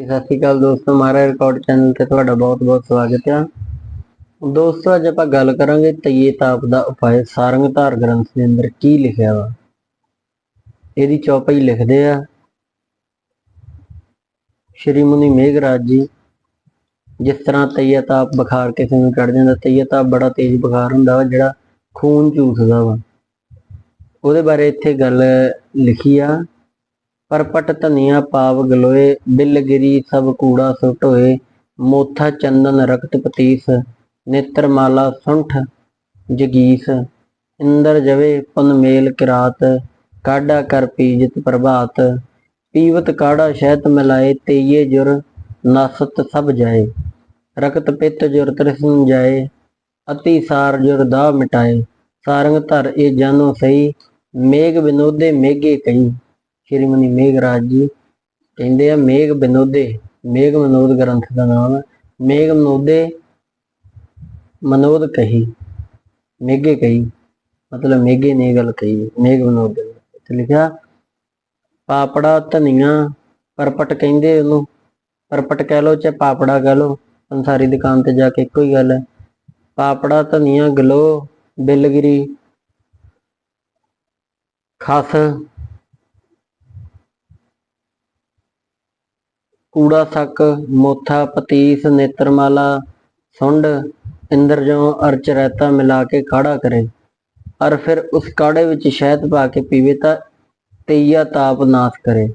ਸਤਿ ਸ਼੍ਰੀ ਅਕਾਲ ਦੋਸਤੋ, ਮਾਰਾ ਰਿਕਾਰਡ ਚੈਨਲ ਤੇ ਤੁਹਾਡਾ ਬਹੁਤ-ਬਹੁਤ ਸਵਾਗਤ ਹੈ ਦੋਸਤੋ, ਅੱਜ ਆਪਾਂ ਗੱਲ ਕਰਾਂਗੇ ਤਈਏ ਤਾਪ ਦਾ ਉਪਾਅ, ਸਾਰੰਗ ਧਾਰ ਗ੍ਰੰਥ ਦੇ ਅੰਦਰ ਕੀ ਲਿਖਿਆ ਵਾ। ਇਹਦੀ ਚੌਪਈ ਲਿਖਦੇ ਆ। ਸ਼੍ਰੀ ਮੁਨੀ ਮੇਘਰਾਜ ਜੀ, ਜਿਸ ਤਰ੍ਹਾਂ ਤਈਆ ਤਾਪ ਬੁਖਾਰ ਕਿਸੇ ਨੂੰ ਚੜ ਜਾਂਦਾ, ਤਈਆ ਤਾਪ ਬੜਾ ਤੇਜ਼ ਬੁਖਾਰ ਹੁੰਦਾ ਵਾ, ਜਿਹੜਾ ਖੂਨ ਚੂਸਦਾ ਵਾ। ਉਹਦੇ ਬਾਰੇ ਇੱਥੇ ਗੱਲ ਲਿਖੀ ਆ। ਪਰਪਟ ਧਨੀਆ ਪਾਵ ਗਲੋਏ ਬਿਲਗਿਰੀ ਸਭ ਕੂੜਾ ਸੁਟ ਹੋਏ, ਮੋਥਾ ਚੰਦਨ ਰਕਤ ਪਤੀਸ ਨੇਤਰ ਮਾਲਾ ਸੁੰਠ ਜਗੀਸ, ਇੰਦਰ ਜਵੇ ਪਨ ਮੇਲ ਕਿਰਾਤ, ਕਾਢਾ ਕਰ ਪੀਜਤ ਪ੍ਰਭਾਤ, ਪੀਵਤ ਕਾੜਾ ਸ਼ਹਿਤ ਮਿਲਾਏ, ਤੇਈਏ ਜੁਰ ਨਸਤ ਸਭ ਜਾਏ ਰਕਤ ਪਿਤ ਜੁਰ ਤ੍ਰਿਸ਼ਨ ਜਾਏ, ਅਤੀ ਸਾਰ ਜੁਰ ਦਾ ਮਿਟਾਏ, ਸਾਰੰਗ ਧਰ ਇਹ ਜਾਨੋ ਸਹੀ, ਮੇਘ ਵਿਨੋਦੇ ਮੇਘੇ ਕਈ ਸ਼੍ਰੀ ਮੁਨੀ ਮੇਘਰਾਜ ਜੀ ਕਹਿੰਦੇ ਆ, ਮੇਘ ਵਿਨੋਦੇ, ਮੇਘ ਮਨੋਦ ਗ੍ਰੰਥ ਦਾ ਨਾਮ ਹੈ। ਮੇਘ ਮਨੋਦੇ ਮਨੋਦ ਕਹੀ, ਮੇਘੇ ਕਹੀ, ਮਤਲਬ ਮੇਘੇ ਨੇ ਗੱਲ ਕਹੀ, ਮੇਘ ਮਨੋਦੇ ਇੱਥੇ ਲਿਖਿਆ, ਪਾਪੜਾ ਧਨੀਆ ਪਰਪਟ ਕਹਿੰਦੇ ਉਹਨੂੰ, ਪਰਪਟ ਕਹਿ ਲੋ ਚਾਹੇ ਪਾਪੜਾ ਕਹਿ ਲੋ ਸੰਸਾਰੀ ਦੁਕਾਨ ਤੇ ਜਾ ਕੇ ਇੱਕੋ ਹੀ ਗੱਲ ਹੈ। ਪਾਪੜਾ ਧਨੀਆ ਗਲੋ, ਬਿਲਗਿਰੀ, ਖਸ ਕੂੜਾ ਸੱਕ ਮੋਥਾ ਪਤੀਸ ਨੇਤਰਮਾਲਾ ਸੁੰਡ ਇੰਦਰ ਜੋ ਅਰਚ ਰਹਿਤਾ ਮਿਲਾ ਕੇ ਕਾੜਾ ਕਰੇ। ਔਰ ਫਿਰ ਉਸ ਕਾੜੇ ਵਿੱਚ ਸ਼ਹਿਦ ਪਾ ਕੇ ਪੀਵੇ ਤਾਂ ਤੇਈਆ ਤਾਪ ਨਾਸ਼ ਕਰੇ।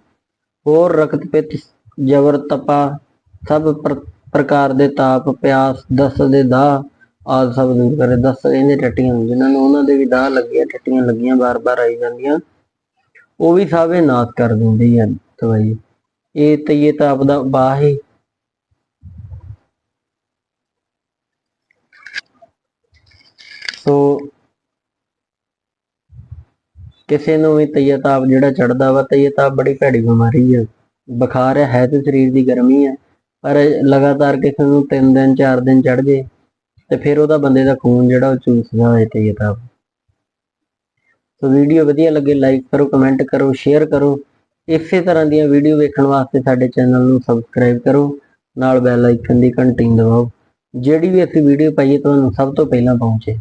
ਹੋਰ ਰਕਤ ਪਿੱਤ ਜਬਰ ਤਪਾ ਸਭ ਪ੍ਰਕਾਰ ਦੇ ਤਾਪ ਪਿਆਸ ਦਸ ਦੇ ਦਾ ਆਦ ਸਭ ਦੂਰ ਕਰੇ। ਦਸ ਇਹਨੇ ਟੱਟੀਆਂ ਨੂੰ, ਜਿਨ੍ਹਾਂ ਨੂੰ ਉਹਨਾਂ ਦੇ ਵੀ ਦਾਹ ਲੱਗੀਆਂ ਟੱਟੀਆਂ ਲੱਗੀਆਂ ਬਾਰ-ਬਾਰ ਆਈ ਜਾਂਦੀਆਂ। ਉਹ ਵੀ ਸਾਵੇ ਨਾਸ਼ ਕਰ ਦਿੰਦੀ ਹੈ। ਦਵਾਈ ਇਹ ਤਈਏ ਤਾਪ ਦਾ ਉਪਾਅ ਹੈ ਸੋ ਕਿਸੇ ਨੂੰ ਵੀ ਤਈਆ ਤਾਪ ਜਿਹੜਾ ਚੜਦਾ ਵਾ, ਤਈਆ ਤਾਪ ਬੜੀ ਭੈੜੀ ਬਿਮਾਰੀ ਹੈ ਬੁਖਾਰ ਹੈ ਤੇ ਸਰੀਰ ਦੀ ਗਰਮੀ ਹੈ ਪਰ ਲਗਾਤਾਰ ਕਿਸੇ ਨੂੰ 3 ਦਿਨ 4 ਦਿਨ ਚੜ ਜੇ, ਤੇ ਫਿਰ ਉਹਦਾ ਬੰਦੇ ਦਾ ਖੂਨ ਜਿਹੜਾ ਉਹ ਚੂਸਦਾ ਹੋਏ ਤਈਆ ਤਾਪ। ਸੋ ਵੀਡੀਓ ਵਧੀਆ ਲੱਗੇ, ਲਾਈਕ ਕਰੋ, ਕਮੈਂਟ ਕਰੋ, ਸ਼ੇਅਰ ਕਰੋ। ਇਸੇ ਤਰ੍ਹਾਂ ਦੀਆਂ ਵੀਡੀਓ ਵੇਖਣ ਵਾਸਤੇ ਸਾਡੇ ਚੈਨਲ ਨੂੰ ਸਬਸਕ੍ਰਾਈਬ ਕਰੋ, ਨਾਲ ਬੈਲ ਆਈਕਨ ਦੀ ਘੰਟੀ ਦਬਾਓ। ਜਿਹੜੀ ਵੀ ਅਸੀਂ ਵੀਡੀਓ ਪਾਈਏ, ਤੁਹਾਨੂੰ ਸਭ ਤੋਂ ਪਹਿਲਾਂ ਪਹੁੰਚੇ।